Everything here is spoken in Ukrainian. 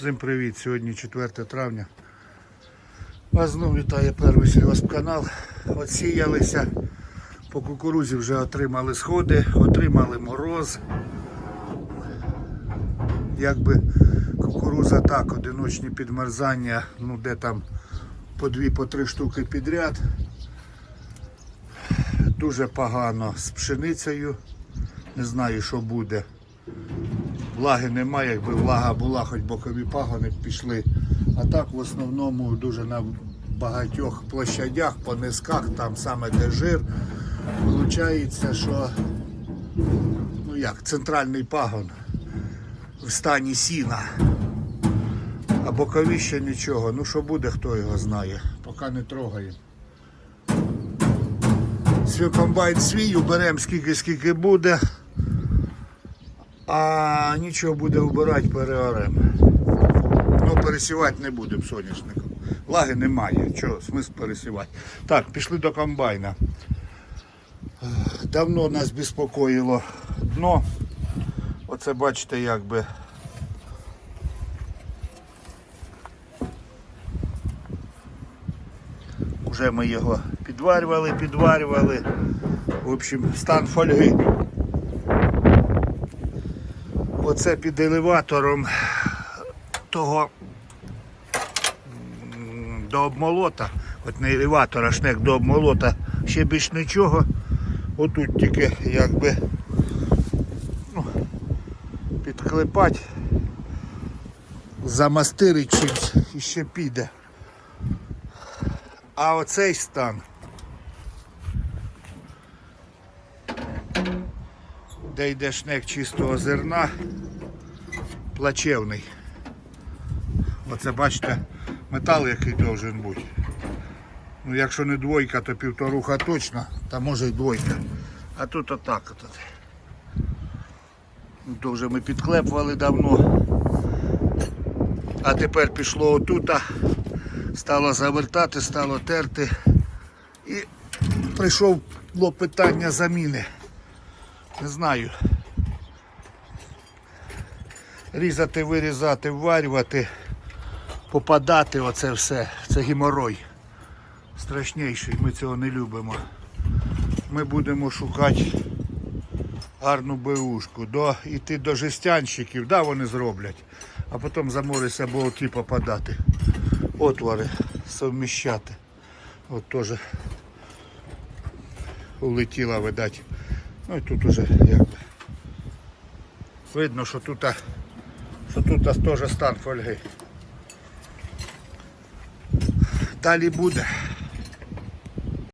Всім привіт! Сьогодні 4 травня. Вас знову вітає перший сільгоспканал. Отсіялися. По кукурузі вже отримали сходи, отримали мороз. Якби кукуруза так, одиночні підмерзання, ну де там по дві, по три штуки підряд. Дуже погано з пшеницею. Не знаю, що буде. Влаги немає, якби влага була, хоч бокові пагони пішли. А так в основному дуже на багатьох площадях, по низках, там саме де жир, виходить, що ну як, центральний пагон в стані сіна. А бокові ще нічого. Ну що буде, хто його знає, поки не трогаємо. Свій комбайн свій, уберемо скільки скільки буде. А нічого буде вбирати переорем. Ну, пересівати не будемо соняшником. Лаги немає. Чого, смисл пересівати. Так, пішли до комбайна. Давно нас безпокоїло дно. Оце бачите, якби. Уже ми його підварювали, підварювали. В общем, стан фольги. Оце під елеватором того до обмолота, от не елеватора, а шнек до обмолота, ще більш нічого. Отут тільки якби ну, підклепать, замастирить чимсь і ще піде. А оцей стан. Де йде шнек чистого зерна, плачевний. Оце бачите, метал який должен бути. Ну якщо не двойка, то півторуха точно, та може й двойка. А тут отак от. Ну, То вже ми підклепували давно. А тепер пішло отута, стало завертати, стало терти. І прийшло питання заміни. Не знаю. Різати, вирізати, вварювати, попадати оце все. Це геморой. Страшніший, ми цього не любимо. Ми будемо шукати гарну беушку, до, йти до жестянщиків, да, вони зроблять, а потім заморися болти попадати. Отвори совміщати. От теж улетіла, видать. Ну і тут уже якби. Видно, що тут, що тут теж стан фольги. Далі буде.